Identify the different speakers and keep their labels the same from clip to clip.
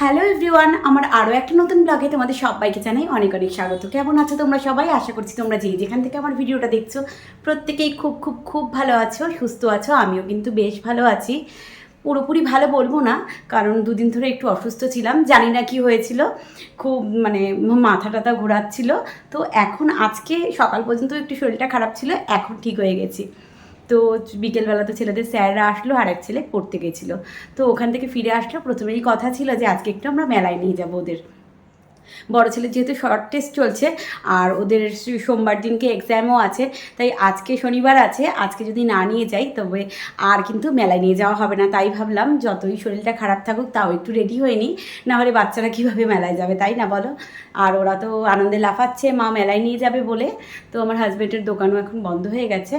Speaker 1: Hello everyone আমার আরও একটা নতুন ব্লগে তোমাদের সবাইকে জানাই অনেক অনেক স্বাগত। কেমন আছো তোমরা সবাই? আশা করছি তোমরা যে যেখান থেকে আমার ভিডিওটা দেখছ, প্রত্যেকেই খুব খুব খুব ভালো আছো, সুস্থ আছো, আমিও কিন্তু বেশ ভালো আছি। পুরোপুরি ভালো বলব না, কারণ দুদিন ধরে একটু অসুস্থ ছিলাম, জানি না কি হয়েছিল, খুব মানে মাথা টাথা ঘোরাচ্ছিল। তো এখন আজকে সকাল পর্যন্ত একটু শরীরটা খারাপ ছিল, এখন ঠিক হয়ে গেছি। তো বিকেলবেলা তো ছেলেদের স্যাররা আসলো আর এক ছেলে পড়তে গেছিল। তো ওখান থেকে ফিরে আসলো। প্রথমেই কথা ছিল যে আজকে একটু আমরা মেলায় নিয়ে যাব ওদের। বড় ছেলে যেহেতু শর্ট টেস্ট চলছে, আর ওদের সোমবার দিনকে এক্সামও আছে, তাই আজকে শনিবার আছে, আজকে যদি না নিয়ে যাই, তবে আর কিন্তু মেলায় নিয়ে যাওয়া হবে না। তাই ভাবলাম, যতই শরীরটা খারাপ থাকুক, তাও একটু রেডি হয়ে নিই, নাহলে বাচ্চারা কীভাবে মেলায় যাবে, তাই না বলো? আর ওরা তো আনন্দে লাফাচ্ছে, মা মেলায় নিয়ে যাবে বলে। তো আমার হাজব্যান্ডের দোকানও এখন বন্ধ হয়ে গেছে,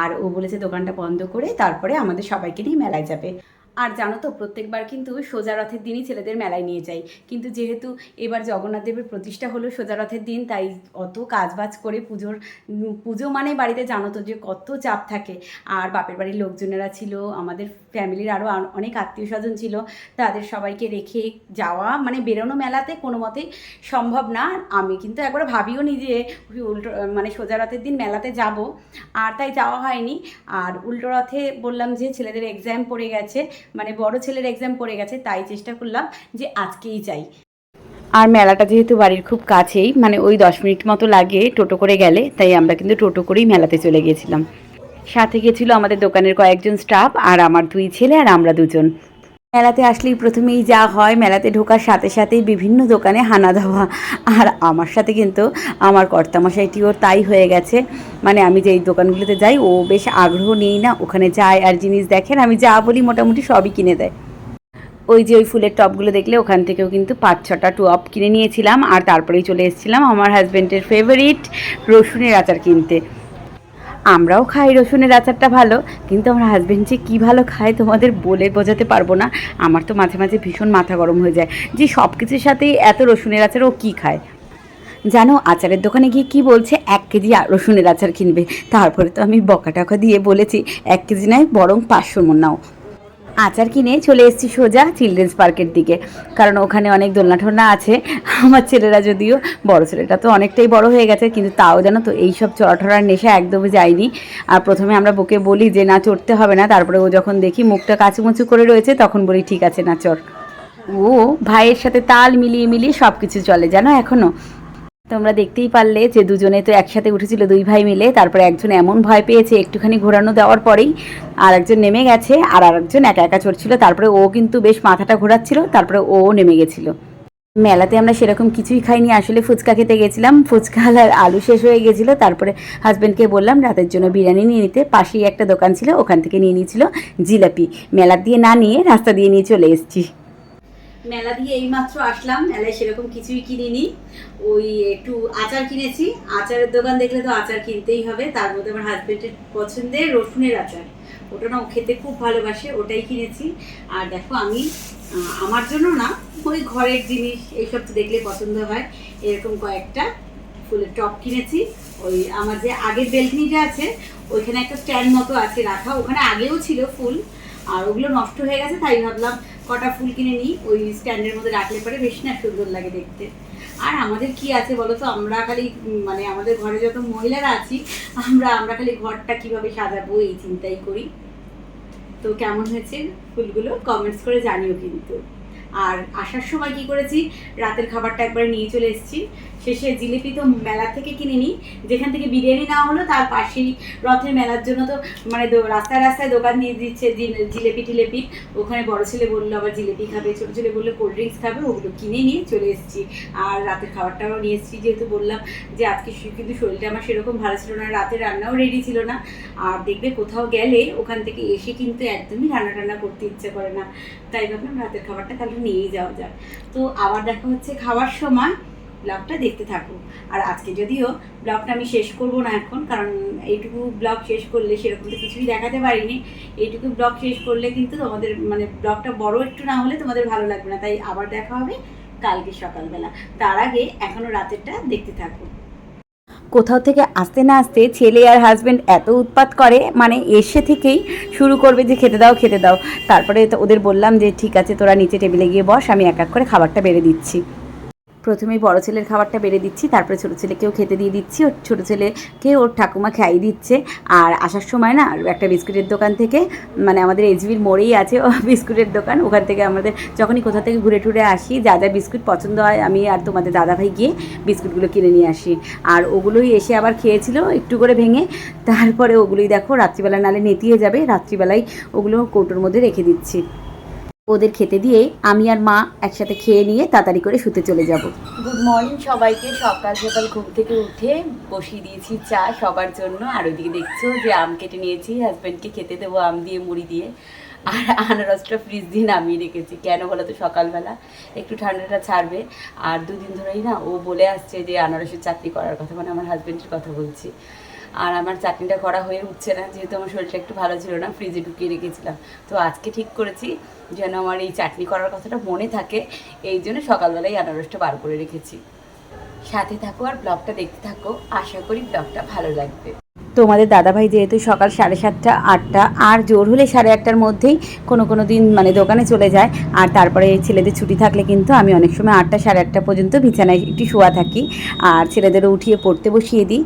Speaker 1: আর ও বলেছে দোকানটা বন্ধ করে তারপরে আমাদের সবাইকে নিয়ে মেলায় যাবে। আর জানো তো, প্রত্যেকবার কিন্তু সোজা রথের দিনই ছেলেদের মেলায় নিয়ে যাই। কিন্তু যেহেতু এবার জগন্নাথ দেবের প্রতিষ্ঠা হলো সোজা রথের দিন, তাই অত কাজবাজ করে পুজোর, পুজো মানে বাড়িতে জানো তো যে কত চাপ থাকে। আর বাপের বাড়ির লোকজনেরা ছিল, আমাদের ফ্যামিলির আরও অনেক আত্মীয় স্বজন ছিল, তাদের সবাইকে রেখে যাওয়া মানে বেরোনো মেলাতে কোনো মতেই সম্ভব না। আমি কিন্তু একবার ভাবিও নি যে উল্টো মানে সোজা রথের দিন মেলাতে যাব। আর তাই যাওয়া হয়নি। আর উল্টো রথে বললাম যে ছেলেদের এক্সাম পড়ে গেছে মানে বড় ছেলের এক্সাম পড়ে গেছে, তাই চেষ্টা করলাম যে আজকেই যাই। আর মেলাটা যেহেতু বাড়ির খুব কাছেই মানে ওই দশ মিনিট মতো লাগে টোটো করে গেলে, তাই আমরা কিন্তু টোটো করেই মেলাতে চলে গিয়েছিলাম। সাথে গেছিল আমাদের দোকানের কয়েকজন স্টাফ আর আমার দুই ছেলে আর আমরা দুজন। মেলাতে আসলেই প্রথমেই যা হয় মেলাতে ঢোকার সাথে সাথেই বিভিন্ন দোকানে হানা দেওয়া। আর আমার সাথে কিন্তু আমার কর্তামশাইটিও তাই হয়ে গেছে। মানে আমি যেই দোকানগুলোতে যাই, ও বেশ আগ্রহ নেই না ওখানে যায় আর জিনিস দেখেন, আমি যা বলি মোটামুটি সবই কিনে দেয়। ওই যে ওই ফুলের টপগুলো দেখলে ওখান থেকেও কিন্তু পাঁচ ছটা টপ কিনে নিয়েছিলাম। আর তারপরেই চলে এসেছিলাম আমার হাজব্যান্ডের ফেভারিট রসুনের আচার কিনতে। আমরাও খাই রসুনের আচারটা ভালো, কিন্তু আমার হাজব্যান্ড যে কী ভালো খায় তোমাদের বলে বোঝাতে পারব না। আমার তো মাঝে মাঝে ভীষণ মাথা গরম হয়ে যায় যে সব কিছুর সাথেই এত রসুনের আচার ও কী খায়? জানো, আচারের দোকানে গিয়ে কি বলছে? এক কেজি রসুনের আচার কিনবে। তারপরে তো আমি বকা টাকা দিয়ে বলেছি, এক কেজি নয়, বরং পাঁচশো মন নাও। আচার কিনে চলে এসেছি সোজা চিলড্রেন্স পার্কের দিকে। কারণ ওখানে অনেক দোলনা টোলনা আছে। আমার ছেলেরা যদিও বড়, ছেলেটা তো অনেকটাই বড় হয়ে গেছে, কিন্তু তাও জানো তো এইসব চড়াঠড়ার নেশা একদমই যায়নি। আর প্রথমে আমরা বুকে বলি যে, না, চড়তে হবে না। তারপরে ও যখন দেখি মুখটা কাচুমুচু করে রয়েছে, তখন বলি, ঠিক আছে, না, চড়। ও ভাইয়ের সাথে তাল মিলিয়ে মিলিয়ে সব কিছু চলে। জানো এখনও তোমরা দেখতেই পারলে যে দুজনে তো একসাথে উঠেছিল দুই ভাই মিলে, তারপরে একজন এমন ভয় পেয়েছে একটুখানি ঘোরানো দেওয়ার পরেই আর একজন নেমে গেছে আর আরেকজন একা একা চড়ছিল, তারপরে ও কিন্তু বেশ মাথাটা ঘোরাচ্ছিল, তারপরে ও নেমে গেছিল। মেলাতে আমরা সেরকম কিছুই খাইনি, আসলে ফুচকা খেতে গেছিলাম, ফুচকা আর আলু শেষ হয়ে গেছিল, তারপরে হাজব্যান্ডকে বললাম, রাতের জন্য বিরিয়ানি নিয়ে নিতে। পাশেই একটা দোকান ছিল, ওখান থেকে নিয়ে নিয়েছিল জিলাপি। মেলা দিয়ে না নিয়ে রাস্তা দিয়ে নিয়ে চলে এসেছি। মেলা দিয়ে এইমাত্র আসলাম। মেলায় সেরকম কিছুই কিনিনি। ওই একটু আচার কিনেছি। আচারের দোকান দেখলে তো আচার কিনতেই হবে। তার মধ্যে আমার হাজবেন্ডের পছন্দের রসুনের আচার। ওটা না খেতে খুব ভালোবাসে, ওটাই কিনেছি। আর দেখো আমি আমার জন্য না, ওই ঘরের জিনিস, এইসব তো দেখলে পছন্দ হয়। এরকম কয়েকটা ফুলের টপ কিনেছি। ওই আমার যে আগের বেলকনিটা আছে, ওইখানে একটা স্ট্যান্ড মতো আছে রাখা। ওখানে আগেও ছিল ফুল আর ওগুলো নষ্ট হয়ে গেছে, তাই ভাবলাম কটা ফুল কিনে নিই, ওই স্ট্যান্ডের মধ্যে রাখলে পরে বেশ না সুন্দর লাগে দেখতে। আর আমাদের কি আছে বলো তো আমরা খালি মানে আমাদের ঘরে যত মহিলারা আছি, আমরা আমরা খালি ঘরটা কীভাবে সাজাবো এই চিন্তাই করি। তো কেমন হয়েছে ফুলগুলো? কমেন্টস করে জানিও কিন্তু। আর আসার সময় কি করেছি, রাতের খাবারটা একবার নিয়ে চলে এসেছি। শেষে জিলিপি তো মেলা থেকে কিনে নিই যেখান থেকে বিরিয়ানি নেওয়া হলো, তার পাশেই রথের মেলার জন্য তো মানে রাস্তায় রাস্তায় দোকান দিয়ে দিচ্ছে জিলেপি টিলেপি। ওখানে বড় ছেলে বলল, আবার জিলেপি খাবে। ছোটো ছেলে বলল, কোল্ড ড্রিঙ্কস খাবে। ওগুলো কিনে নিয়ে চলে এসেছি। আর রাতের খাবারটাও নিয়ে এসেছি, যেহেতু বললাম যে আজকে কিন্তু শরীরটা আমার সেরকম ভালো ছিল না, রাতে রান্নাও রেডি ছিল না। আর দেখবে কোথাও গেলে ওখান থেকে এসে কিন্তু একদমই রান্না টান্না করতে ইচ্ছে করে না। তাই ভাবলাম রাতের খাবারটা তাহলে নিয়েই যাওয়া যাক। তো আবার দেখা হচ্ছে খাওয়ার সময়। ব্লগটা দেখতে থাকো। আর আজকে যদিও ব্লগটা আমি শেষ করব না এখন, কারণ এইটুকু ব্লগ শেষ করলে সেরকম তো কিছুই দেখাতে পারিনি। এইটুকু ব্লগ শেষ করলে কিন্তু তোমাদের মানে ব্লগটা বড় একটু না হলে তোমাদের ভালো লাগবে না। তাই আবার দেখা হবে কালকে সকালবেলা। তার আগে এখনও রাতেরটা দেখতে থাকো। কোথাও থেকে আসতে না আসতে ছেলে আর হাজব্যান্ড এত উৎপাত করে মানে এসে থেকেই শুরু করবে যে খেতে দাও খেতে দাও। তারপরে ওদের বললাম যে, ঠিক আছে, তোরা নিচে টেবিলে গিয়ে বস, আমি এক এক করে খাবারটা বেড়ে দিচ্ছি। প্রথমেই বড় ছেলের খাবারটা বেড়ে দিচ্ছি, তারপরে ছোটো ছেলেকেও খেতে দিয়ে দিচ্ছি, ওর ছোটো ছেলেকে ওর ঠাকুমা খাইয়ে দিচ্ছে। আর আসার সময় না, একটা বিস্কুটের দোকান থেকে মানে আমাদের এইচবির মোড়েই আছে ও বিস্কুটের দোকান, ওখান থেকে আমাদের যখনই কোথা থেকে ঘুরে টুরে আসি, যা যা বিস্কুট পছন্দ হয়, আমি আর তোমাদের দাদাভাই গিয়ে বিস্কুটগুলো কিনে নিয়ে আসি। আর ওগুলোই এসে আবার খেয়েছিল, একটু করে ভেঙে, তারপরে ওগুলোই দেখো রাত্রিবেলা নালে নেতিয়ে যাবে, রাত্রিবেলায় ওগুলো কৌটোর মধ্যে রেখে দিচ্ছি। ওদের খেতে দিয়ে আমি আর মা একসাথে খেয়ে নিয়ে তাড়াতাড়ি করে শুতে চলে যাব। গুড মর্নিং সবাইকে। সকাল সকাল ঘুম থেকে উঠে বসিয়ে দিয়েছি চা সবার জন্য। আর ওইদিকে দেখছ যে আম কেটে নিয়েছি হাজব্যান্ডকে খেতে দেবো আম দিয়ে, মুড়ি দিয়ে। আর আনারসটা ফ্রিজ দিয়ে নামিয়ে রেখেছি। কেন বলো তো, সকালবেলা একটু ঠান্ডাটা ছাড়বে। আর দুদিন ধরেই না ও বলে আসছে যে আনারসের চাটনি করার কথা মানে আমার হাজব্যান্ডের কথা বলছি। আর আমার চাটনিটা করা হয়ে উঠছে না, যেহেতু আমার শরীরটা একটু ভালো ছিল না ফ্রিজে ঢুকিয়ে রেখেছিলাম। তো আজকে ঠিক করেছি যেন আমার এই চাটনি করার কথাটা মনে থাকে, এই জন্য সকালবেলায় আনারসটা বার করে রেখেছি। সাথে থাকো আর ব্লগটা দেখতে থাকো, আশা করি ব্লগটা ভালো লাগবে। তোমাদের দাদাভাই যেহেতু সকাল সাড়ে সাতটা, আটটা, আর জোর হলে সাড়ে আটটার মধ্যেই কোনো কোনো দিন মানে দোকানে চলে যায়। আর তারপরে ছেলেদের ছুটি থাকলে কিন্তু আমি অনেক সময় আটটা সাড়ে আটটা পর্যন্ত বিছানায় একটু শোয়া থাকি। আর ছেলেদেরও উঠিয়ে পড়তে বসিয়ে দিই।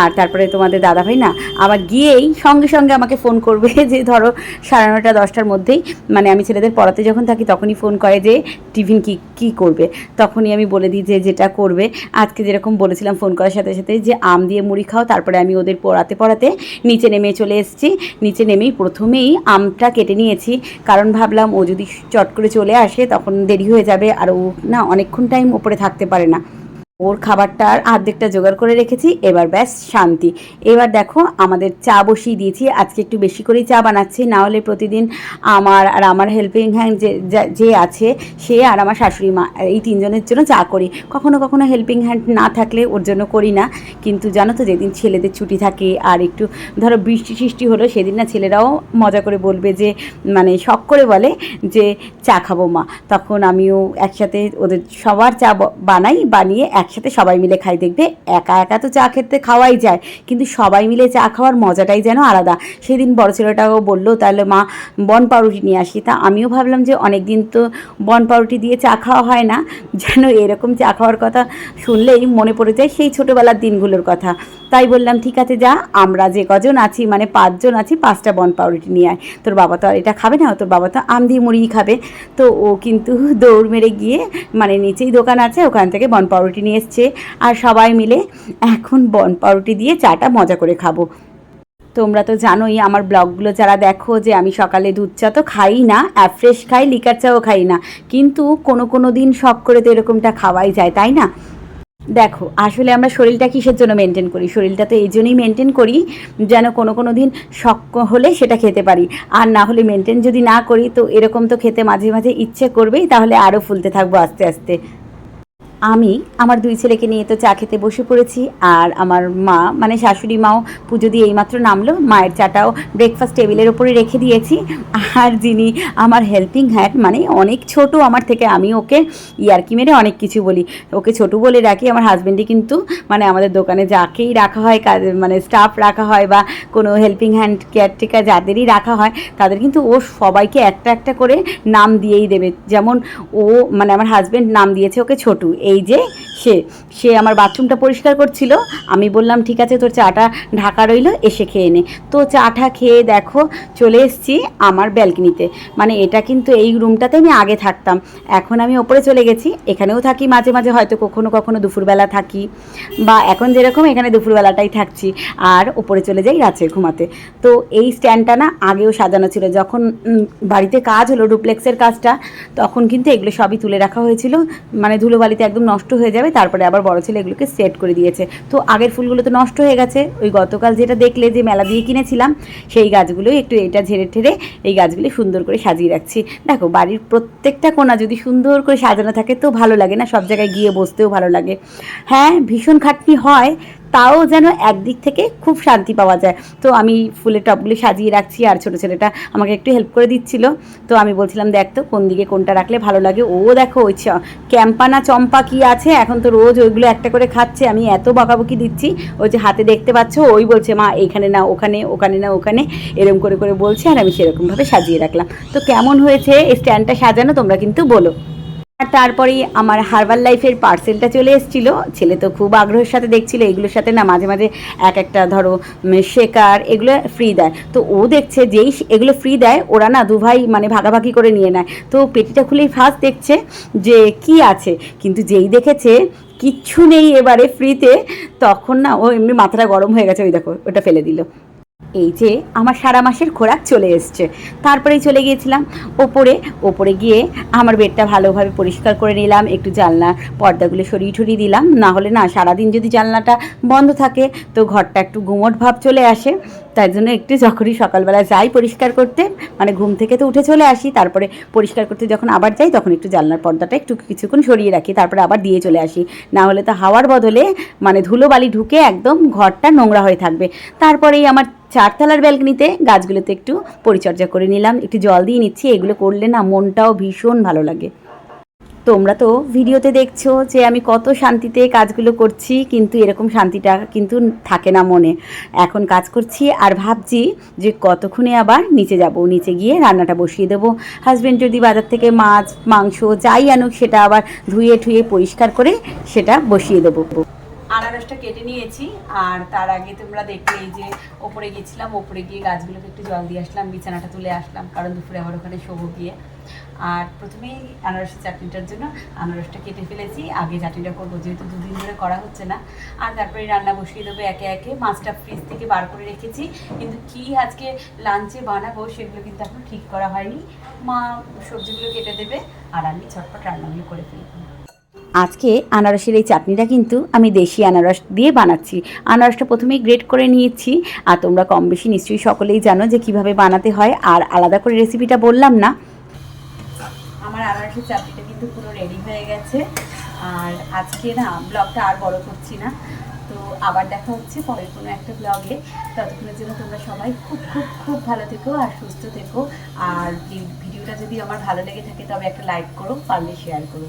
Speaker 1: আর তারপরে তোমাদের দাদাভাই না আবার গিয়েই সঙ্গে সঙ্গে আমাকে ফোন করবে যে ধরো সাড়ে নটা দশটার মধ্যেই মানে আমি ছেলেদের পড়াতে যখন থাকি তখনই ফোন করে যে টিফিন কি কি করবে? তখনই আমি বলে দিই যে যেটা করবে। আজকে যেরকম বলেছিলাম ফোন করার সাথে সাথে যে আম দিয়ে মুড়ি খাও, তারপরে আমি ওদের পড়াতে পড়াতে পড়াতে নিচে নেমে চলে এসেছি। নিচে নেমেই প্রথমেই আমটা কেটে নিয়েছি। কারণ ভাবলাম ও যদি চট করে চলে আসে তখন দেরি হয়ে যাবে আর ও না অনেকক্ষণ টাইম ওপরে থাকতে পারে না। ওর খাবারটার অর্ধেকটা জোগাড় করে রেখেছি, এবার ব্যাস শান্তি। এবার দেখো আমাদের চা বসিয়ে দিয়েছি, আজকে একটু বেশি করেই চা বানাচ্ছি, না হলে প্রতিদিন আমার আর আমার হেল্পিং হ্যান্ড যে, যা- আছে, সে আর আমার শাশুড়ি মা, এই তিনজনের জন্য চা করি। কখনো কখনো হেল্পিং হ্যান্ড না থাকলে ওর জন্য করি না, কিন্তু জানো তো যেদিন ছেলেদের ছুটি থাকে আর একটু ধরো বৃষ্টি সৃষ্টি হলো, সেদিন না ছেলেরাও মজা করে বলবে যে মানে শখ করে বলে যে, চা খাব মা। তখন আমিও একসাথে ওদের সবার চা বানাই, বানিয়ে একসাথে সবাই মিলে খাই, দেখবে একা একা তো চা খেতে খাওয়াই যায়, কিন্তু সবাই মিলে চা খাওয়ার মজাটাই যেন আলাদা। সেদিন বড় ছেলেটাও বলল, তাহলে মা, বন পাউরুটি নিয়ে আসি। তা আমিও ভাবলাম যে অনেক দিন তো বন পাউরুটি দিয়ে চা খাওয়া হয় না, যেন এরকম চা খাওয়ার কথা শুনলেই মনে পড়ে যায় সেই ছোটোবেলার দিনগুলোর কথা। তাই বললাম, ঠিক আছে যা, আমরা যে কজন আছি মানে পাঁচজন আছি, পাঁচটা বন পাউরুটি নিয়ে আয়। তোর বাবা তো আর এটা খাবে না, তোর বাবা তো আম দিয়ে মুড়িই খাবে। তো ও কিন্তু দৌড় মেরে গিয়ে মানে নিচেই দোকান আছে, ওখান থেকে বন পাউরুটি নিয়ে এসছে আর সবাই মিলে এখন বন পাউরুটি দিয়ে চাটা মজা করে খাব। তোমরা তো জানোই আমার ব্লগগুলো যারা দেখো যে আমি সকালে দুধ চা তো খাই না অ্যাফ্রেশ খাই লিকার চাও খাই না। কিন্তু কোনো কোনো দিন শখ করে তো এরকমটা খাওয়াই যায়, তাই না? দেখো, আসলে আমরা শরীরটা কিসের জন্য মেনটেন করি? শরীরটা তো এই জন্যই মেনটেন করি যেন কোনো কোনো দিন শখ হলে সেটা খেতে পারি। আর না হলে মেনটেন যদি না করি, তো এরকম তো খেতে মাঝে মাঝে ইচ্ছে করবেই, তাহলে আরও ফুলতে থাকব আস্তে আস্তে। আমি আমার দুই ছেলেকে নিয়ে তো চা খেতে বসে পড়েছি, আর আমার মা মানে শাশুড়ি মাও পুজো দিয়ে এইমাত্র নামলো, মায়ের চাটাও ব্রেকফাস্ট টেবিলের ওপরে রেখে দিয়েছি, আর যিনি আমার হেল্পিং হ্যান্ড মানে অনেক ছোট আমার থেকে, আমি ওকে ইয়ারকি মেরে অনেক কিছু বলি। ওকে ছোট বলে রাখি আমার হাজব্যান্ডই কিন্তু মানে আমাদের দোকানে যাকেই রাখা হয়, কাজ মানে স্টাফ রাখা হয়, বা কোনো হেল্পিং হ্যান্ড কেয়ারটেকার যাদেরই রাখা হয়, তাদের কিন্তু ও সবাইকে একটা একটা করে নাম দিয়েই দেবে। যেমন ও মানে আমার হাজব্যান্ড নাম দিয়েছে ওকে ছোটু এই যে সে সে আমার বাথরুমটা পরিষ্কার করছিল, আমি বললাম, ঠিক আছে, তোর চাটা ঢাকা রইল, এসে খেয়ে নে। তো চাটা খেয়ে দেখো, চলে এসেছি আমার ব্যালকনিতে। মানে এটা কিন্তু এই রুমটাতে আমি আগে থাকতাম। এখন আমি ওপরে চলে গেছি, এখানেও থাকি, মাঝে মাঝে হয়তো কখনো কখনো দুপুরবেলা থাকি, বা এখন যেরকম এখানে দুপুরবেলাটাই থাকছি, আর ওপরে চলে যাই রাত্রে ঘুমাতে। তো এই স্ট্যান্ডটা না আগেও সাজানো ছিল, যখন বাড়িতে কাজ হলো, ডুপ্লেক্সের কাজটা, তখন কিন্তু এগুলো সবই তুলে রাখা হয়েছিল। মানে ধুলোবালিতে একদম নষ্ট হয়ে যাবে, তারপরে আবার বড় ছেলে এগুলোকে সেট করে দিয়েছে। তো আগের ফুলগুলো তো নষ্ট হয়ে গেছে। ওই গতকাল যেটা দেখলে যে মেলা দিয়ে কিনেছিলাম, সেই গাছগুলোই একটু এটা ঝেড়ে ঠেড়ে এই গাছগুলি সুন্দর করে সাজিয়ে রাখছি। দেখো, বাড়ির প্রত্যেকটা কোনা যদি সুন্দর করে সাজানো থাকে তো ভালো লাগে না, সব জায়গায় গিয়ে বসতেও ভালো লাগে। হ্যাঁ ভীষণ খাটনি হয় তাও যেন একদিক থেকে খুব শান্তি পাওয়া যায়। তো আমি ফুলের টবগুলি সাজিয়ে রাখছি আর ছোটো ছেলেটা আমাকে একটু হেল্প করে দিচ্ছিল। তো আমি বলছিলাম, দেখ তো, কোন দিকে কোনটা রাখলে ভালো লাগে? ও দেখো, ওই ক্যাম্পানা চম্পা কি আছে? এখন তো রোজ ওইগুলো একটা করে খাচ্ছে। আমি এত বকাবকি দিচ্ছি, ওই যে হাতে দেখতে পাচ্ছ, ওই বলছে, মা এখানে না, ওখানে ওখানে না, ওখানে। এরকম করে করে বলছে, আর আমি সেরকমভাবে সাজিয়ে রাখলাম। তো কেমন হয়েছে এই স্ট্যান্ডটা সাজানো তোমরা কিন্তু বলো। আর তারপরেই আমার হার্বাল লাইফের পার্সেলটা চলে এসেছিল। ছেলে তো খুব আগ্রহের সাথে দেখছিল, এগুলোর সাথে না মাঝে মাঝে এক একটা ধরো শেকার এগুলো ফ্রি দেয়। তো ও দেখছে যেই এগুলো ফ্রি দেয়, ওরা না দুভাই মানে ভাগাভাগি করে নিয়ে নেয়। তো পেটিটা খুলেই ফার্স্ট দেখছে যে কি আছে। কিন্তু যেই দেখেছে কিচ্ছু নেই এবারে ফ্রিতে তখন না ও এমনি মাথাটা গরম হয়ে গেছে, ওই দেখো, ওটা ফেলে দিল। এই যে আমার সারা মাসের খোরাক চলে এসছে। তারপরেই চলে গিয়েছিলাম ওপরে। ওপরে গিয়ে আমার বেডটা ভালোভাবে পরিষ্কার করে নিলাম, একটু জানলা, পর্দাগুলো সরিয়ে ঠরিয়ে দিলাম। না হলে না, সারাদিন যদি জানলাটা বন্ধ থাকে, তো ঘরটা একটু গুমট ভাব চলে আসে। তাই জন্য একটু যখনই সকালবেলা যাই পরিষ্কার করতে মানে ঘুম থেকে তো উঠে চলে আসি, তারপরে পরিষ্কার করতে যখন আবার যাই তখন একটু জানলার পর্দাটা একটু কিছুক্ষণ সরিয়ে রাখি, তারপরে আবার দিয়ে চলে আসি। না হলে তো হাওয়ার বদলে মানে ধুলো বালি ঢুকে একদম ঘরটা নোংরা হয়ে থাকবে। তারপরেই আমার চারতলার ব্যালকনিতে গাছগুলোতে একটু পরিচর্যা করে নিলাম, একটু জল দিয়ে নিচ্ছি, এগুলো করলে না মনটাও ভীষণ ভালো লাগে। তোমরা তো ভিডিওতে দেখছ যে আমি কত শান্তিতে কাজগুলো করছি, কিন্তু এরকম শান্তিটা কিন্তু থাকে না মনে। এখন কাজ করছি আর ভাবছি যে কতক্ষণে আবার নিচে যাব। নিচে গিয়ে রান্নাটা বসিয়ে দেবো। হাজব্যান্ড যদি বাজার থেকে মাছ, মাংস যাই আনুক, সেটা আবার ধুয়ে ঠুয়ে পরিষ্কার করে সেটা বসিয়ে দেবো। আনারসটা কেটে নিয়েছি আর তার আগে তোমরা দেখলে এই যে ওপরে গেছিলাম ওপরে গিয়ে গাছগুলোকে একটু জল দিয়ে আসলাম, বিছানাটা তুলে আসলাম, কারণ দুপুরে আবার ওখানে শোবো গিয়ে। আর প্রথমেই আনারসের চাটনিটার জন্য আনারসটা কেটে ফেলেছি। আগে চাটনিটা করব, যেহেতু দুদিন ধরে করা হচ্ছে না। আর তারপরে রান্না বসিয়ে দেবো একে একে। মাছটা ফ্রিজ থেকে বার করে রেখেছি। কিন্তু কি আজকে লাঞ্চে বানাবো সেগুলো কিন্তু এখন ঠিক করা হয়নি। মা সবজিগুলো কেটে দেবে আর আমি ছটপট রান্নাগুলো করে ফেলব। আজকে আনারসের এই চাটনিটা কিন্তু আমি দেশি আনারস দিয়ে বানাচ্ছি। আনারসটা প্রথমেই গ্রেট করে নিয়েছি। আর তোমরা কম বেশি নিশ্চয়ই সকলেই জানো যে কীভাবে বানাতে হয়। আর আলাদা করে রেসিপিটা বললাম না। আমার আনারসের চাটনিটা কিন্তু পুরো রেডি হয়ে গেছে। আর আজকে না ব্লগটা আর বড় করছি না। তো আবার দেখা হচ্ছে পরের কোনো একটা ব্লগে। ততক্ষণের জন্য তোমরা সবাই খুব খুব খুব ভালো থেকো আর সুস্থ থেকো। আর ভিডিওটা যদি আমার ভালো লেগে থাকে তবে একটা লাইক করো পারলে শেয়ার করো।